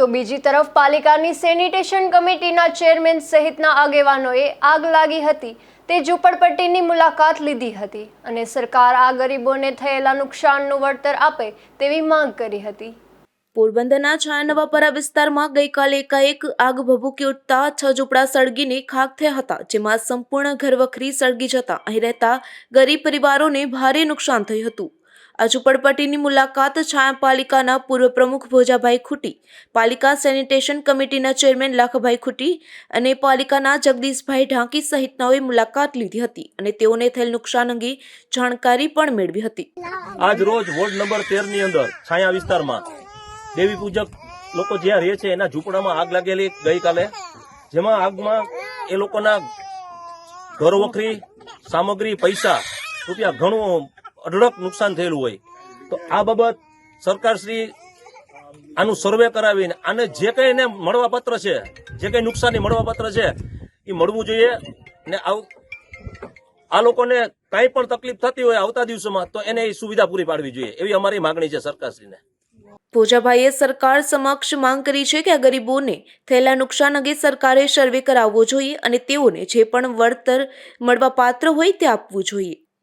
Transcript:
તો બીજી તરફ પાલિકાની સેનિટેશન કમિટીના ચેરમેન સહિતના આગેવાનોએ આગ લાગી હતી. તે ઝૂંપડપટ્ટીની મુલાકાત લીધી હતી અને સરકાર આ ગરીબોને થયેલા નુકસાનનું વળતર આપે તેવી માંગ કરી હતી. પોરબંદરના છાયાનવાપરા વિસ્તારમાં ગઈકાલે એકાએક આગ ભભૂકી ઉઠતા છ ઝૂંપડા સળગીને ખાક થયા હતા, જેમાં સંપૂર્ણ ઘરવખરી સળગી જતા અહીં રહેતા ગરીબ પરિવારોને ભારે નુકસાન થયું હતું. આ ઝુંપડપટ્ટીની મુલાકાત છાયા પાલિકાના પૂર્વ પ્રમુખ ભોજાભાઈ ખૂટી, પાલિકા સેનિટેશન કમિટીના ચેરમેન લાખભાઈ ખૂટી અને પાલિકાના જગદીશભાઈ ઢાંકી સહિતનાઓએ મુલાકાત લીધી હતી અને તેઓને થયેલ નુકસાન અંગે જાણકારી પણ મેળવી હતી. આજ રોજ વોર્ડ નંબર તેરની અંદર છાયા વિસ્તારમાં દેવી પૂજક લોકો જ્યાં રહે છે એના ઝૂંપડામાં આગ લાગેલી ગઈકાલે, જેમાં આગમાં એ લોકોના ઘર વખરી સામગ્રી, પૈસા, રૂપિયા ઘણું અઢળક નુકસાન થયેલું હોય. તો આ બાબત સરકારશ્રી આનું સર્વે કરાવીને આને જે કંઈ એને મળવાપત્ર છે, જે કંઈ નુકસાની મળવાપત્ર છે, એ મળવું જોઈએ ને આ લોકોને કાંઈ પણ તકલીફ થતી હોય આવતા દિવસોમાં, તો એને એ સુવિધા પૂરી પાડવી જોઈએ, એવી અમારી માગણી છે સરકારશ્રીને. પૂજાભાઈએ સરકાર સમક્ષ માંગ કરી છે કે આ ગરીબોને થયેલા નુકસાન અંગે સરકારે સર્વે કરાવવો જોઈએ અને તેઓને જે પણ વળતર મળવા પાત્ર હોય તે આપવું જોઈએ.